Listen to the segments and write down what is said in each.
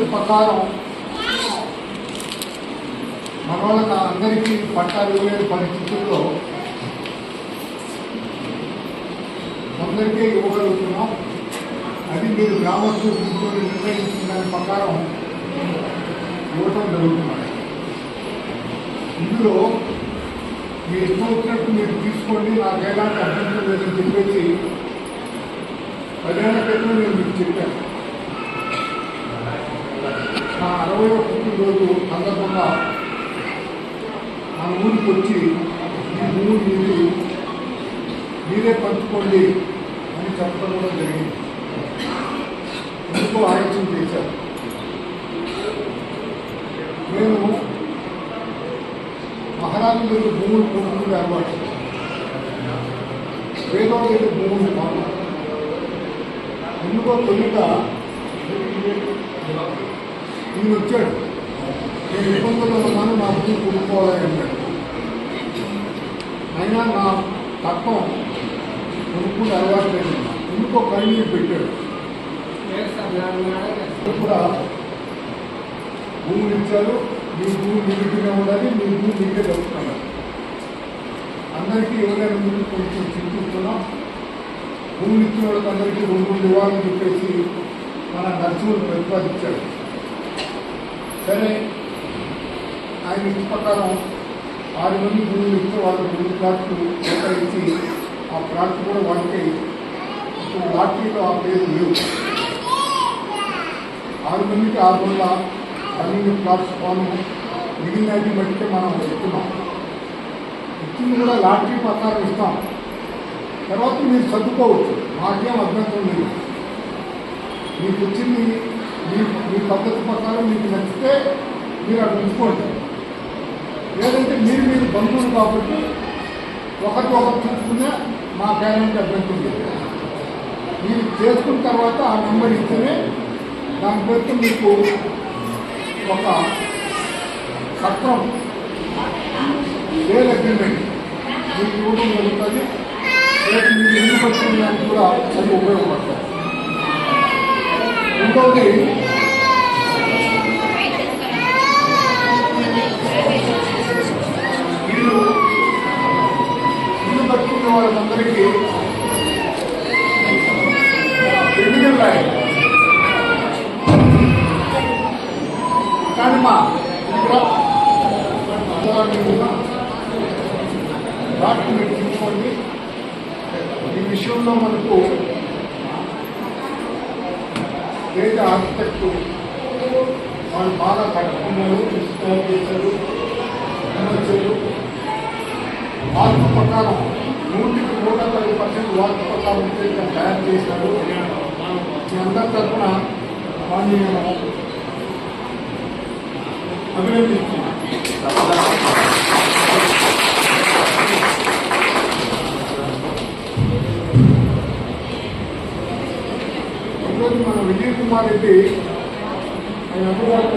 పద్ధతి ప్రకారం మన అందరికీ పట్టాలు ఇవ్వలేని పరిస్థితుల్లో అందరికీ ఇవ్వగలుగుతున్నాం. అది మీరు గ్రామస్తులు కూర్చొని నిర్ణయించిన దాని ప్రకారం ఇవ్వటం జరుగుతున్నాయి ఇందులో మీ ఇష్టం వచ్చినట్టు మీరు తీసుకోండి. నాకు ఎలాంటి అభ్యంతరం లేదని చెప్పేసి పదిహేను క్రితం నేను మీకు చెప్పాను. నా అరవై పుట్టినరోజు సందర్భంగా మన ఊరికి వచ్చి ఈ భూమి మీరు మీరే పంచుకోండి అని చెప్పడం కూడా జరిగింది. ఎందుకో ఆలోచన చేశారు. నేను మహారాజు మీద భూములు కొనుక్కునే అలవాటు. వేదం మీద భూములు కాదు ఎందుకో తొలిక ఈయన వచ్చాడు. నేను ఇబ్బందుల్లో ఉన్నాను నా బుద్ధి కొనుక్కోవాలని అన్నాడు అయినా నా తత్వం కొనుక్కుని అలవాటు లేదు. ఎందుకో కన్నీరు పెట్టాడు కూడా భూములు ఇచ్చారు మీ భూమి నిరుటిగా ఉండాలి మీ భూమి మీకే దొరుకుతున్నారు అందరికీ ఎవరైనా ముందు కొంచెం చింతిస్తున్నాం. భూములు ఇచ్చిన వాళ్ళకి అందరికీ రెండు నివాళులు చెప్పేసి మన నర్సులు ప్రతిపాదించాడు సరే ఆయన ఇంటి ప్రకారం ఆరు మంది భూములు ఇస్తే వాళ్ళకి మూడు ప్లాట్లు కేటాయించి ఆ ప్లాట్ కూడా వాళ్ళకి ఇప్పుడు లాటరీలో ఆ పేరు లేవు. ఆరు మందికి ఆరు వందల పన్నెండు ప్లాట్స్ పోను మిగిలినది బట్టి మనం ఇస్తున్నాం ఇచ్చింది కూడా లాటరీ ప్రకారం ఇస్తాం. తర్వాత మీరు చదువుకోవచ్చు మాకేం అభ్యంతరం లేదు. మీకు వచ్చింది పద్ధతి ప్రకారం మీకు నచ్చితే మీరు అక్కడ ఉంచుకోండి. లేదంటే మీరు మీరు బంధువులు కాబట్టి ఒకరికి ఒకరు చూసుకునే మా పేరెంట్ అభ్యర్థులు మీరు చేసుకున్న తర్వాత ఆ నెంబర్ ఇస్తేనే దాని బట్టి మీకు ఒక సత్రం వేల్ అగ్రిమెంట్ మీకు ఇవ్వడం జరుగుతుంది. రేపు మీరు ఎందుకు వచ్చిన దానికి కూడా అది ఉపయోగపడతారు రెండవది ఇల్లు వాళ్ళందరికీ ఎన్నికలు రాయాలి కానీ మా ఈ విషయంలో మనకు పేద ఆర్కిటెక్ట్ వాళ్ళు బాగా కట్టుకున్నారు ఇన్స్టాల్ చేశారు విమర్శలు ప్రకారం నూటికి నూట పది పర్సెంట్ వాస్తు ప్రకారం తయారు చేశారు. మీ అందరి తరఫున వాడిని అభినందిస్తున్నాను ఈరోజు మన విజయ్ కుమార్ రెడ్డి ఆయన అమ్మగారు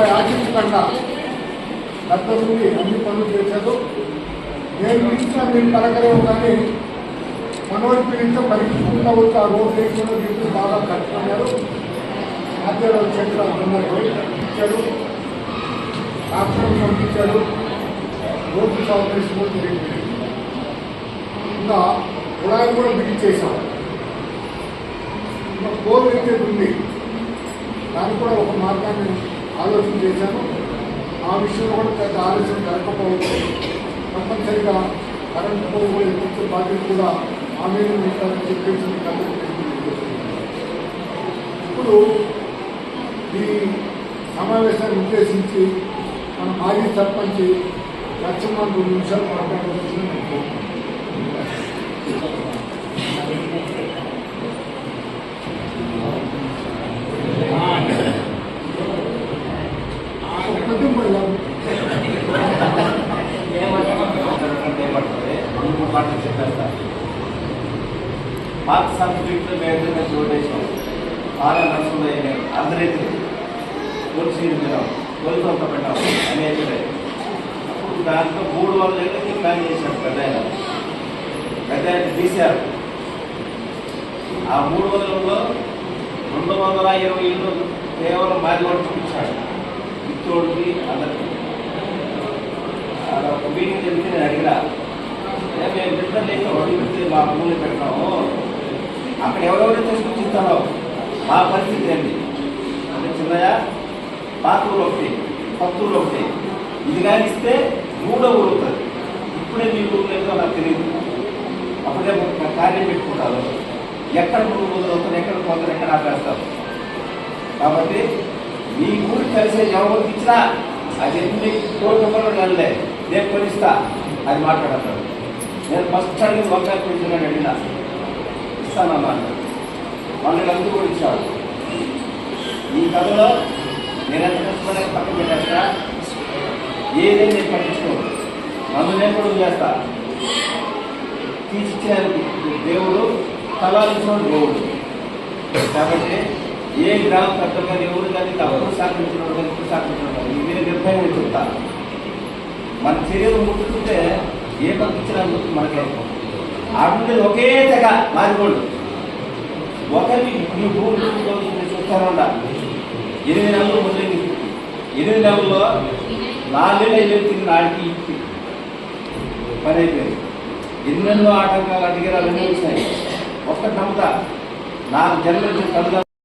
రూపాయి ఆశించకుండా దగ్గర నుండి అన్ని పనులు చేశారు. నేను ఇచ్చిన మీరు కలగలేవు కానీ మనోడి పిలిస్తే పరీక్షకుండా వచ్చి ఆ రోడ్ లేకుండా దీంట్లో బాగా కట్టుకున్నారు. మధ్యలో చెట్లు ఇచ్చారు. ఇచ్చాడు పంపించారు. రోడ్డు సౌకర్యం కూడా జరిగింది. ఇంకా కుళాయి కూడా బిగించేశాం ఇంకా కోల్ ఎత్తేది ఉంది. దానికి కూడా ఒక మార్గాన్ని ఆలోచన చేశాను ఆ విషయంలో కూడా పెద్ద ఆలోచన జరగకపోవచ్చు తప్పనిసరిగా కరెంటు పోగు ఎత్తించే బాధ్యత కూడా ఆమె ఉంటారని చెప్పేసి ఇప్పుడు ఈ సమావేశాన్ని ఉద్దేశించి మన మాజీ సర్పంచ్ లక్ష్మణ్ రెండు నిమిషాలు మాట్లాడవలసింది నేను పాత సబ్జెక్టులో మేము చోటేసాం ఆరా నర్సులు అందరైతే పోలీసు మీద తొలిసొంత పెట్టాం అనేకలే అప్పుడు దాంట్లో మూడు వందల ఏళ్ళకి ప్లాన్ చేశాడు పెద్ద ఆయన పెద్ద ఆయన తీశారు ఆ మూడు వందలలో రెండు వందల ఇరవై ఇళ్ళు కేవలం మాదిగోడు చూపించాడు. తోటి అందరికి. అలా ఒక మీటింగ్ జరిగితే నేను అడిగినా "ఏ, మేము బిడ్డలు లేక పెడితే మా భూమిని పెట్టాము అక్కడ ఎవరెవరు తీసుకుని మా పరిస్థితి ఏంటి అంటే చిన్నయ్య పాతూరు ఒకటి పత్తూరు ఒకటి. ఇది కానీ ఇస్తే మూడో ఊరు అవుతుంది ఇప్పుడే మీ ఊరు లేదో నాకు తెలియదు. అప్పుడే కార్యం పెట్టుకుంటారు. ఎక్కడ మూడు రోజులు అవుతారు ఎక్కడ పోతారు ఎక్కడ ఆపేస్తారు. కాబట్టి నీ ఊరు కలిసే ఎవరికి ఇచ్చినా అది ఎన్ని కోటి రూపాయలు నెలలే నేను కొనిస్తా అది మాట్లాడతాడు. నేను ఫస్ట్ అడిగి వంకాయ కొంచెం అడిగినా. ఇస్తానన్నాను వాళ్ళు అందరూ కూడా ఇచ్చాడు. ఈ కథలో నేను ఎంత కష్టపడే పక్కన పెట్టేస్తా. ఏదైనా నేను పట్టించుకోను నన్ను నేను కూడా చేస్తా తీర్చిన దేవుడు తలాలించిన దేవుడు. కాబట్టి ఏ గ్రామ పెద్దలు కానీ ఎవరు కానీ తప్పుడు సాధించిన కానీ ఇప్పుడు సాధించిన కానీ ఇది నిర్భయంగా చెప్తా. మన చర్యలు ముట్టుకుంటే ఏ పంపించినా మనకే ఆడుండే ఒకే తెగ మారిపోడు. ఒకరిని నీ భూమి చూస్తారంట ఎనిమిది నెలలు మొదలైంది ఎనిమిది నెలల్లో నాలుగేళ్ళు ఐదు తిరిగి నాటికి పని అయిపోయింది. ఎన్నెన్నో ఆటంకాలు అడిగారు అవన్నీ వచ్చినాయి ఒక్క నమ్ముతా. నాకు జన్మ తల్లిదండ్రులు